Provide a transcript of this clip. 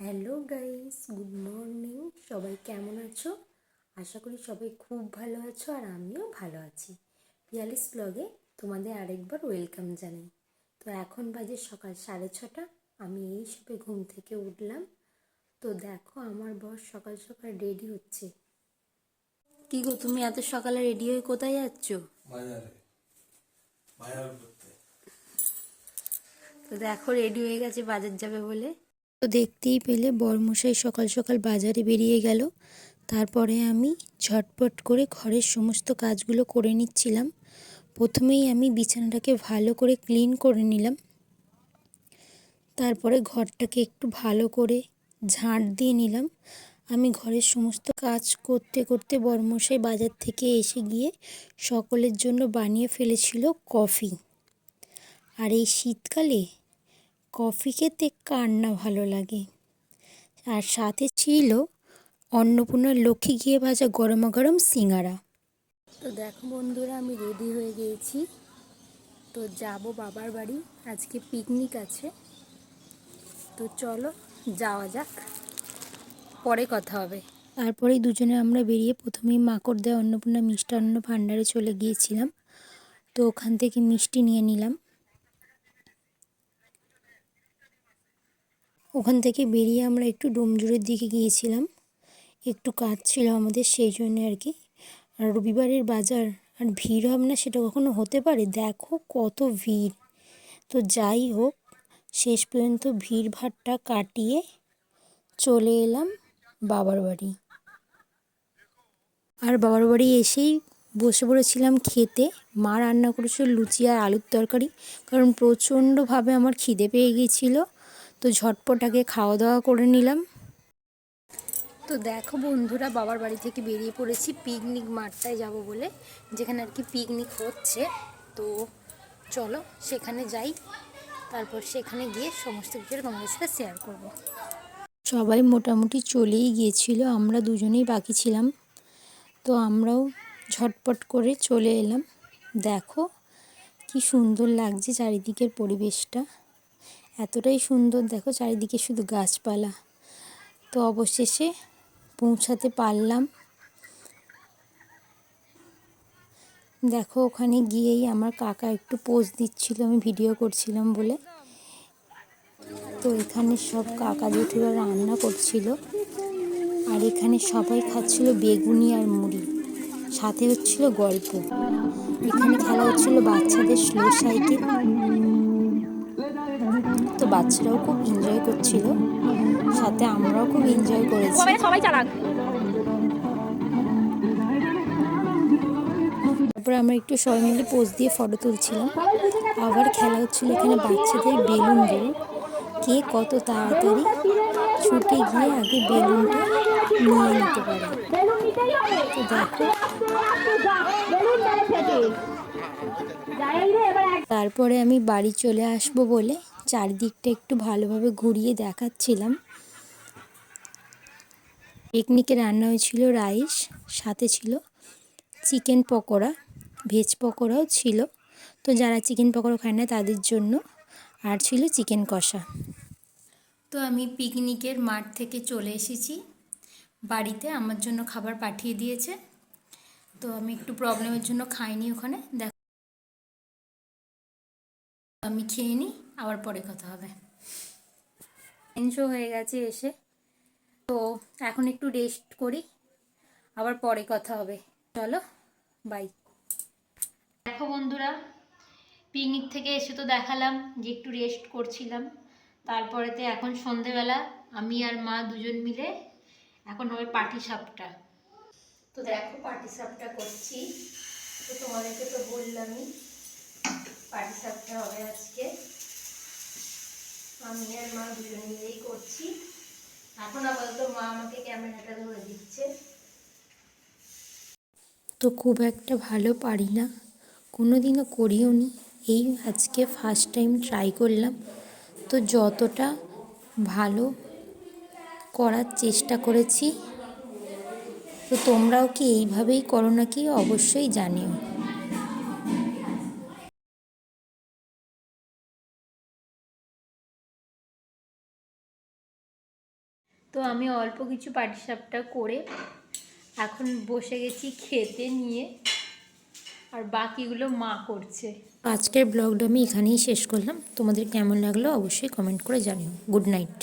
Hello guys good morning. সবাই কেমন আছো? আশা করি সবাই খুব ভালো আছো আর আমিও ভালো আছি। পিয়ালিস ব্লগে তোমাদের আরেকবার ওয়েলকাম জানাই। তো এখন বাজে সকাল সাড়ে ছটা আমি এই সবে ঘুম থেকে উঠলাম। তো দেখো আমার বস সকাল সকাল রেডি হচ্ছে। কি গো তুমি এত সকালে রেডি হয়ে কোথায় যাচ্ছ? তো দেখো রেডি হয়ে গেছে বাজার যাবে বলে। তো দেখতেই পেলে বরমশাই সকাল সকাল বাজারে বেরিয়ে গেল। তারপরে আমি ঝটপট করে ঘরের সমস্ত কাজগুলো করে নিচ্ছিলাম। প্রথমেই আমি বিছানাটাকে ভালো করে ক্লিন করে নিলাম। তারপরে ঘরটাকে একটু ভালো করে ঝাঁট দিয়ে নিলাম। আমি ঘরের সমস্ত কাজ করতে করতে বরমশাই বাজার থেকে এসে গিয়ে সকলের জন্য বানিয়ে ফেলেছিল কফি। আর এই শীতকালে কফি খেতে কার না ভালো লাগে? আর সাথে ছিল অন্নপূর্ণার লক্ষ্মী গিয়ে ভাজা গরমা গরম সিঙ্গারা। তো দেখো বন্ধুরা আমি রেডি হয়ে গিয়েছি। তো যাব বাবার বাড়ি আজকে পিকনিক আছে। তো চলো যাওয়া যাক। পরে কথা হবে। তারপরেই দুজনে আমরা বেরিয়ে প্রথমেই মাকড় দেওয়া অন্নপূর্ণা মিষ্টান্ন ভাণ্ডারে চলে গিয়েছিলাম। তো ওখান থেকে মিষ্টি নিয়ে নিলাম। ওখান থেকে বেরিয়ে আমরা একটু ডোমজুরের দিকে গিয়েছিলাম। একটু কাজ ছিল আমাদের, সেই জন্য আর কি। আর রবিবারের বাজার আর ভিড় হবে না, সেটা কখনো হতে পারে? দেখো কত ভিড়। তো যাই হোক, শেষ পর্যন্ত ভিড় ভাড়টা কাটিয়ে চলে এলাম বাবার বাড়ি। আর বাবার বাড়ি এসেই বসে পড়েছিলাম খেতে। মা রান্না করেছিল লুচি আর আলুর তরকারি, কারণ প্রচণ্ডভাবে আমার খিদে পেয়ে গিয়েছিল। তো ঝটপট আগে খাওয়া দাওয়া করে নিলাম। তো দেখো বন্ধুরা বাবার বাড়ি থেকে বেরিয়ে পড়েছি পিকনিক মাঠটায় যাব বলে যেখানে আর কি পিকনিক হচ্ছে। তো চলো সেখানে যাই তারপর সেখানে গিয়ে সমস্ত কিছু তোমাদের সাথে শেয়ার করব। সবাই মোটামুটি চলেই গিয়েছিল আমরা দুজনেই বাকি ছিলাম। তো আমরাও ঝটপট করে চলে এলাম। দেখো কি সুন্দর লাগছে চারিদিকের পরিবেশটা। এতটাই সুন্দর। দেখো চারিদিকে শুধু গাছপালা। তো অবশেষে পৌঁছাতে পারলাম। দেখো ওখানে গিয়েই আমার কাকা একটু পোজ দিচ্ছিল, আমি ভিডিও করছিলাম বলে। তো এখানে সব কাকা জেঠুরা রান্না করছিল। আর এখানে সবাই খাচ্ছিল বেগুনি আর মুড়ি। সাথে হচ্ছিল গল্প। এখানে খেলা হচ্ছিল বাচ্চাদের স্লো সাইকেল বাচ্চারাও খুব এনজয় করছিল সাথে আমরাও খুব এনজয় করেছি। সবাই চালাক। তারপরে আমরা একটু সবাই মিলে পোজ দিয়ে ফটো তুলছিলাম। আবার খেলা হচ্ছিল এখানে বাচ্চাদের বেলুন দিয়ে। কে কত তাড়াতাড়ি ছুটে গিয়ে আগে বেলুনটা নিয়ে নিতে পারে। তো দেখো। তারপরে আমি বাড়ি চলে আসব বলে চারিদিকটা একটু ভালোভাবে ঘুরিয়ে দেখাচ্ছিলাম। পিকনিকে রান্না হয়েছিল রাইস, সাথে ছিল চিকেন পকোড়া ভেজ পকোড়াও ছিল। তো যারা চিকেন পকোড়া খায় না, তাদের জন্য আর ছিল চিকেন কষা। তো আমি পিকনিকের মাঠ থেকে চলে এসেছি। বাড়িতে আমার জন্য খাবার পাঠিয়ে দিয়েছে। তো আমি একটু প্রবলেমের জন্য খাইনি ওখানে। দেখ আমি খেয়ে নিই আবার পরে কথা হবে। শো হয়ে গেছে এসে। তো এখন একটু রেস্ট করি, আবার পরে কথা হবে। চলো বাই দেখো বন্ধুরা পিকনিক থেকে এসে তো দেখালাম যে একটু রেস্ট করছিলাম। তারপরেতে এখন সন্ধেবেলা, আমি আর মা দুজন মিলে এখন হবে পাটি সাপটা। তো দেখো পাটি সাপটা করছি। তো তোমাদেরকে তো বললামই পাটি সাপটা হবে আজকে। আমি আর মা দুজন মিলেই করছি। এখন আপাতত মা আমাকে ক্যামেরাটা ধরে দিচ্ছে। তো খুব একটা ভালো পারি না। কোনো দিনও করিও নি। এই আজকে ফার্স্ট টাইম ট্রাই করলাম। তো যতটা ভালো করার চেষ্টা করেছি, তো তোমরাও কি এইভাবেই করো নাকি? অবশ্যই জানিও। তো আমি অল্প কিছু পাটিসাপটা করে এখন বসে গেছি খেতে নিয়ে, আর বাকিগুলো মা করছে। আজকের ব্লগটা আমি এখানেই শেষ করলাম। তোমাদের কেমন লাগল অবশ্যই কমেন্ট করে জানিও। Good night